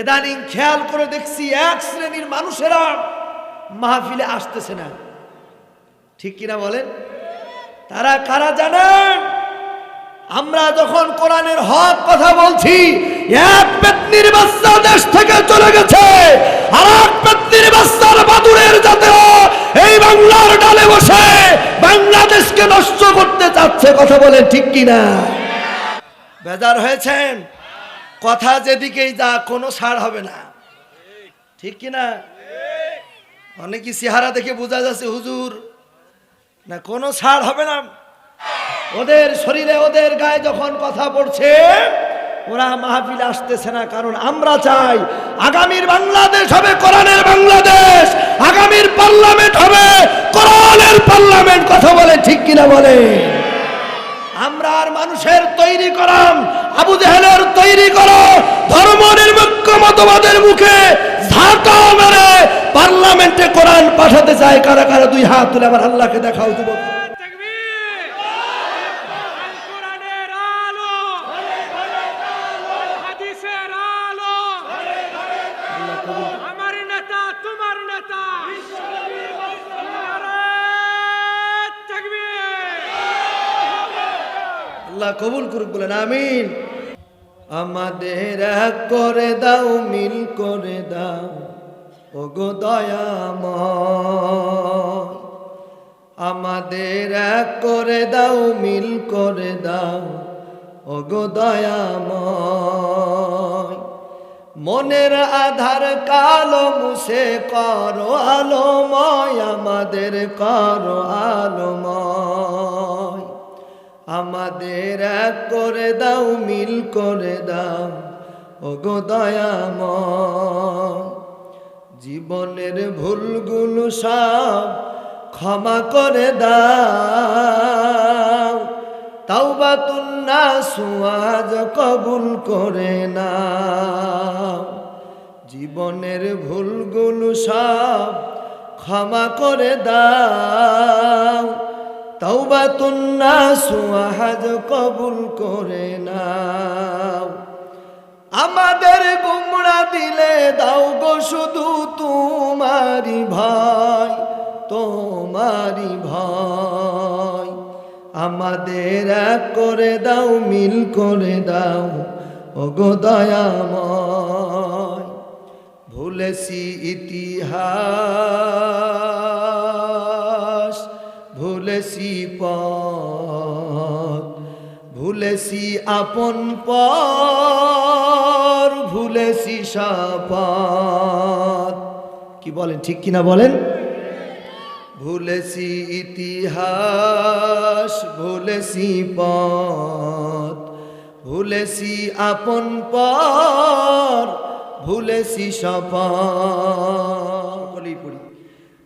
এদানিং খেয়াল করে দেখছি এক শ্রেণির মানুষেরা মাহফিলে আসতেছে না। ঠিক কিনা বলেন? তারা কারা জানেন? আমরা যখন কোরআনের হক কথা বলছি, এক পেত্নির বাচ্চা দেশ থেকে চলে গেছে আর এক পেত্নির বাচ্চার বাদুরের যাতে এই বাংলার ডালে বসে বাংলাদেশকে নষ্ট করতে চাচ্ছে। কথা বলে ঠিক কিনা? বেজার হয়েছেন? কথা যেদিকেই যা, কোনো ছাড় হবে না। ঠিক কিনা অনেকই চেহারা দেখে বোঝা যাচ্ছে হুজুর। না, কোনো ছাড় হবে না। ওদের শরীরে, ওদের গায়ে যখন কথা পড়ছে, ওরা মাহফিলে আসতেছে না, কারণ আমরা চাই আগামীর বাংলাদেশ হবে কোরআনের বাংলাদেশ, আগামীর পার্লামেন্ট হবে কোরআনের পার্লামেন্ট। কথা বলে ঠিক কিনা বলে? আমরা আর মানুষের তৈরি করাম। আবু জাহেলের তৈরি করো। ধর্ম নির্মুক্ষ মতবাদের মুখে পার্লামেন্টে কোরআন পাঠাতে চায়। কারা কারা দুই হাত তুলে আমার আল্লাহকে দেখাও, যুবক তাকবীর আল কোরআনের আলো হাদিসের আলো আমার নেতা তোমার নেতা নারায়ে তাকবীর আল্লাহ কবুল করুক বলেন, আমিন। আমাদের এক করে দাও, মিল করে দাও। ও গো দয়াময়। আমাদের এক করে দাও, মিল করে দাও। ও গো দয়াময়। মনের আধার কালো মুছে করো আলোময়, আমাদের করো আলোময়। আমাদের এক করে দাও, মিল করে দাও। ও গো দয়াময়, জীবনের ভুলগুলো সব ক্ষমা করে দাও। তাওবা তুন্না সুয়াজ কবুল করে না জীবনের ভুলগুলো সব ক্ষমা করে দাও। তাওবা তুন্না সুয়াজ কবুল করে নাও। আমাদের গুমড়া দিলে দাও গো শুধু তোমারি ভাই তোমারি ভাই আমাদের এক করে দাও, মিল করে দাও ও গো দয়াময়। ভুলেছি ইতিহাস। ভুলেছি পথ, ভুলেছি আপন পর ভুলেছি সাপাত কি বলেন, ঠিক কিনা বলেন? ভুলেছি ইতিহাস, ভুলেছি পথ, ভুলেছি আপন পর ভুলেছি সপথ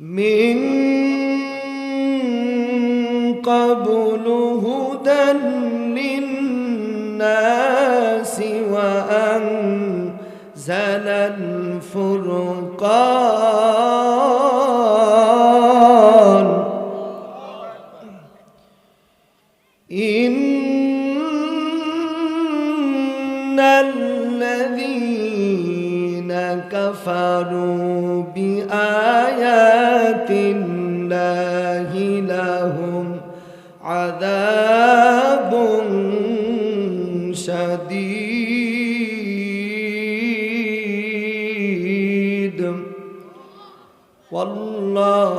من قبل هدى للناس وأنزل الفرقان كفروا بآيات الله لهم عذاب شديد. والله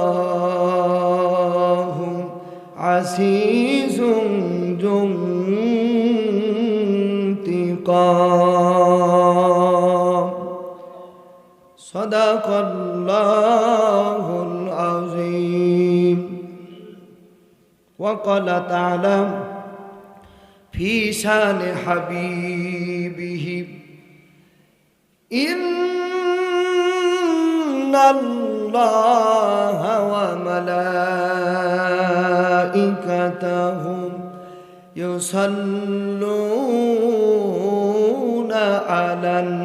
عزيز ذو انتقام. صدق الله العظيم. وقال تعالى في شان حبيبه إن الله وملائكته يصلون على النبي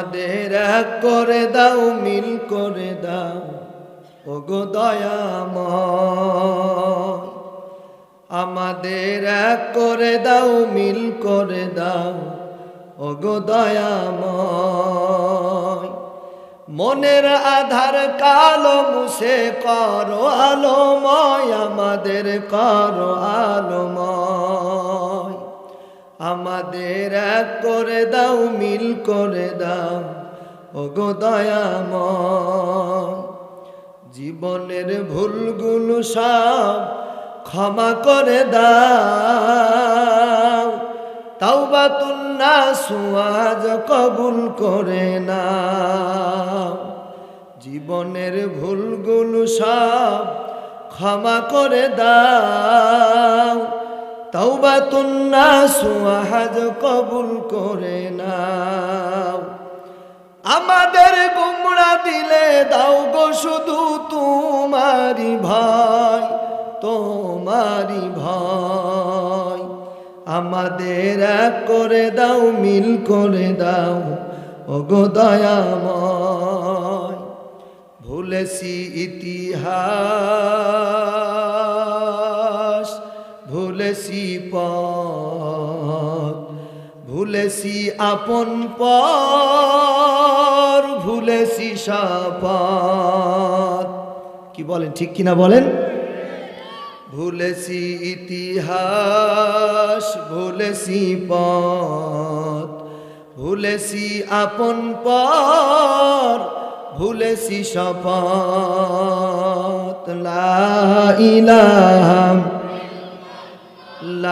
আমাদের এক করে দাও, মিল করে দাও। ওগো দয়াময়, আমাদের এক করে দাও, মিল করে দাও। ওগো দয়াময়, মনের আধার কালো মুছে করো আলোময়, আমাদের করো আলোময়। আমাদের এক করে দাও, মিল করে দাও। ওগো দয়াময়, জীবনের ভুলগুলো সব ক্ষমা করে দাও। তাওবা তুন্না সুয়াজ কবুল করে না জীবনের ভুলগুলো সব ক্ষমা করে দাও। তাওবা তুন্না সুয়াজ কবুল করে নাও। আমাদের গুমরা দিলে দাও গো শুধু তোমারি ভয় তোমারি ভয়। আমাদের এক করে দাও, মিল করে দাও, ওগো দয়াময়। ভুলেছি ইতিহাস। ভুলেছি পথ, ভুলেছি আপন পর ভুলেছি শপথ। কি বলেন, ঠিক কিনা বলেন? ভুলেছি ইতিহাস, ভুলেছি পথ, ভুলেছি আপন পর ভুলেছি শপথ। লা ইলাহা লা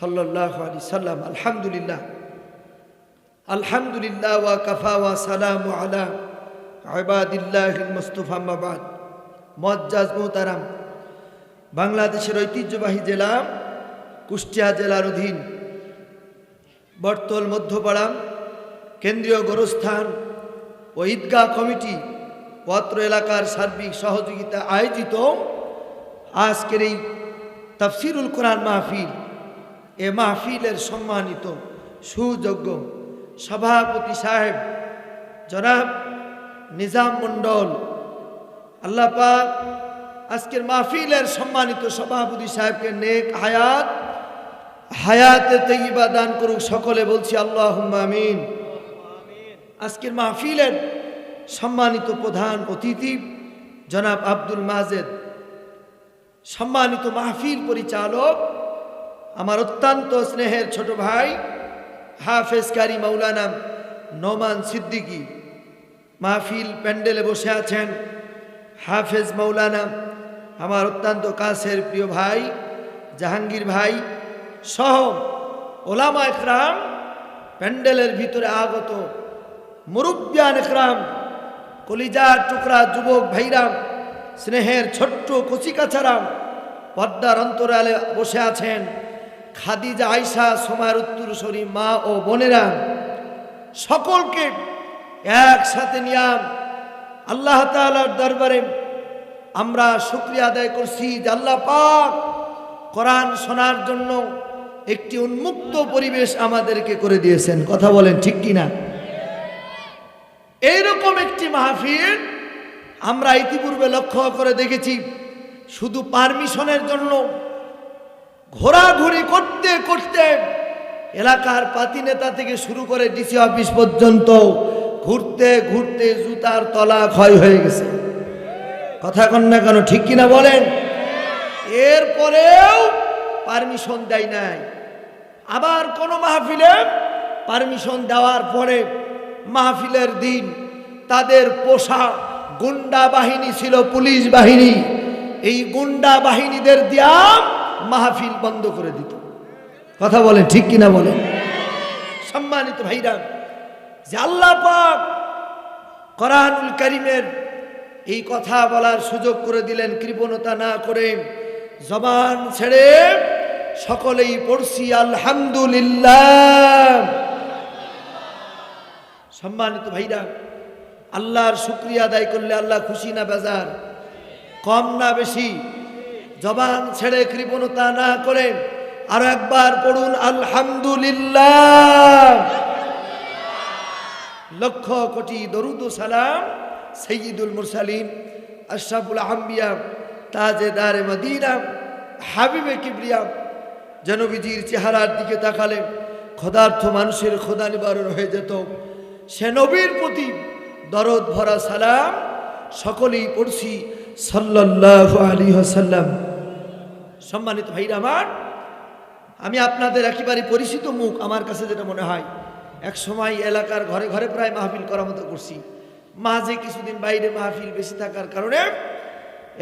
সাল্লাল্লাহু আলাইহি সাল্লাম, আলহামদুলিল্লাহ। আলহামদুলিল্লাহ ওয়া কাফা ওয়া সালামু আলা ইবাদিল্লাহিল মুস্তাফা মাবাদ মুআজ্জাজ মুহতারাম, বাংলাদেশের ঐতিহ্যবাহী জেলা, কুষ্টিয়া জেলার অধীন। বর্তল মধ্যপাড়া, কেন্দ্রীয় গোরস্থান ও ঈদগাহ কমিটি, পত্র এলাকার সার্বিক সহযোগিতা আয়োজিত। আজকের এই তাফসিরুল কোরআন মাহফিল এ মাহফিলের সম্মানিত সুযোগ্য সভাপতি সাহেব, জনাব নিজাম মণ্ডল। আল্লাহ আজকের মাহফিলের সম্মানিত সভাপতি সাহেবকে নেক হায়াত, হায়াতে তৈবা দান করুক সকলে বলছি আল্লাহ আমিন। আজকের মাহফিলের সম্মানিত প্রধান অতিথি জনাব আব্দুল মাজেদ, সম্মানিত মাহফিল পরিচালক আমার অত্যন্ত স্নেহের ছোট ভাই হাফেজ কারি মৌলানা নোমান সিদ্দিকী মাহফিল প্যান্ডেলে বসে আছেন। হাফেজ মৌলানা আমার অত্যন্ত কাছের প্রিয় ভাই, জাহাঙ্গীর ভাই সহ ওলামা একরাম প্যান্ডেলের ভিতরে আগত মুরব্বিয়ান একরাম, কলিজার টুকরা যুবক ভাইরাম স্নেহের ছোট্ট কচিকাছারাম পদ্মার অন্তরালে বসে আছেন। খাদিজা আয়সা সোমার উত্তরসরী মা ও বোনেরা সকলকে একসাথে নিয়াম আল্লাহ তাআলার দরবারে আমরা শুক্রিয়া আদায় করছি যে আল্লাহ পাক কোরআন শোনার জন্য একটি উন্মুক্ত পরিবেশ আমাদেরকে করে দিয়েছেন। কথা বলেন ঠিক কিনা? এইরকম একটি মাহফিল আমরা ইতিপূর্বে লক্ষ্য করে দেখেছি। শুধু পারমিশনের জন্য ঘোরাঘুরি করতে করতে এলাকার পাতি নেতা থেকে শুরু করে ডিসি অফিস পর্যন্ত ঘুরতে ঘুরতে জুতার তলা ক্ষয় হয়ে গেছে। কথা কন না কেন, ঠিক কিনা বলেন? এরপরেও পারমিশন দেয় নাই। আবার কোন মাহফিলে পারমিশন দেওয়ার পরে মাহফিলের দিন তাদের পোষা গুন্ডা বাহিনী ছিল পুলিশ বাহিনী। এই গুন্ডা বাহিনীদের দিয়া মাহফিল বন্ধ করে দিত। কথা বলে ঠিক কিনা বলেন? সম্মানিত ভাইরা, যে আল্লাহ পাক কোরআনুল করিমের এই কথা বলার সুযোগ করে দিলেন, কৃপণতা না করে জবান ছেড়ে সকলেই পড়ছি, আলহামদুলিল্লাহ। সম্মানিত ভাইরা, আল্লাহর শুক্রিয়া আদায় করলে আল্লাহ খুশি না বেজার? কম না বেশি? জবান ছেড়ে কৃপণতা না করে আর একবার পড়ুন, আলহামদুলিল্লাহ। লক্ষ কোটি দরুদ সালাম সৈয়দুল মুরসালিন, আশরাফুল আম্বিয়া, তাজেদারে মদিনা, হাবিবে কিবরিয়া। জনবিজির চেহারার দিকে তাকালে খোদার্থ মানুষের খোদা নিবারণ হয়ে যেত। সে নবীর প্রতি দরদ ভরা সালাম সকলেই পড়ছি, সাল্লাল্লাহু আলাইহি ওয়াসাল্লাম। সম্মানিত ভাইরা আমার, আমি আপনাদের একেবারে পরিচিত মুখ আমার কাছে যেটা মনে হয়, এক সময় এলাকার ঘরে ঘরে প্রায় মাহফিল করার মতো করছি। মাঝে কিছুদিন বাইরে মাহফিল বেশি থাকার কারণে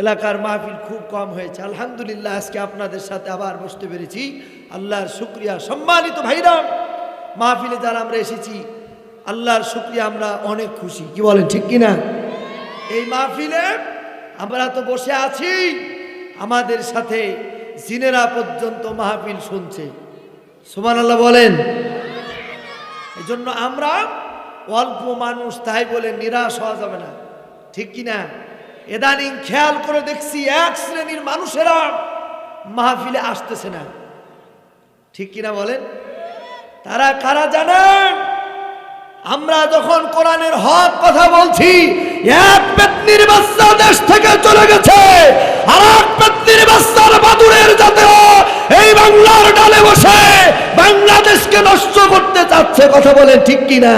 এলাকার মাহফিল খুব কম হয়েছে। আলহামদুলিল্লাহ, আজকে আপনাদের সাথে আবার বসতে পেরেছি। আল্লাহর শুক্রিয়া। সম্মানিত ভাইরা, মাহফিলে যারা আমরা এসেছি, আল্লাহর শুক্রিয়া, আমরা অনেক খুশি। কি বলেন, ঠিক কিনা? এই মাহফিলে আমরা তো বসে আছি। আমাদের সাথে জিনেরা পর্যন্ত মাহফিল শুনছে। সুমান আল্লাহ বলেন। এই জন্য আমরা অল্প মানুষ তাই বলে নিরাশ হওয়া যাবে না। ঠিক কিনা? এদানিং খেয়াল করে দেখছি এক শ্রেণির মানুষেরা মাহফিলে আসতেছে না। ঠিক কিনা বলেন? তারা কারা জানেন? আমরা যখন কোরআনের হক কথা বলছি, এক পেতনির বাচ্চা দেশ থেকে চলে গেছে আর এক পেতনির বাদুরের জাতেও এই বাংলার ডালে বসে বাংলাদেশকে নষ্ট করতে চাচ্ছে, কথা বলেন ঠিক কিনা?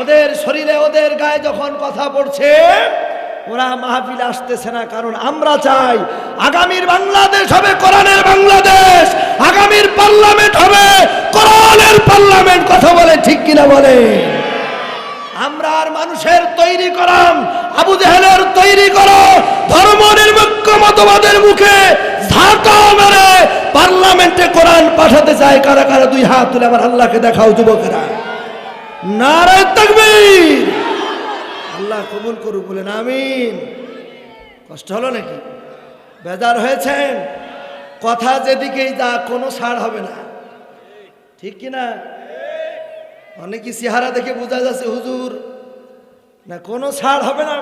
ওদের শরীরে ওদের গায়ে যখন কথা পড়ছে, ওরা মাহফিল আসতেছে না, কারণ আমরা চাই আগামীর বাংলাদেশ হবে কোরআনের বাংলাদেশ, আগামীর পার্লামেন্ট হবে কোরআনের পার্লামেন্ট, কথা বলে ঠিক কিনা বলে আমরা আর মানুষের তৈরি করাম। আবু জাহেলের তৈরি করো। ধর্ম নির্মুক্ষ মতবাদের মুখে ঝাঁটা মেরে পার্লামেন্টে কোরআন পাঠাতে চায় কারা কারা দুই হাত তুলে আমার আল্লাহকে দেখাও যুবকেরা। নারায় তাকবীর। আল্লাহ কবুল করুক, বলেন আমিন। কষ্ট হলো নাকি? বেজার হয়েছেন? কথা যেদিকেই যা, কোনো ছাড় হবে না। ঠিক কি অনেকে চেহারা দেখে বোঝা যাচ্ছে হুজুর। না কোনো ছাড় হবে না।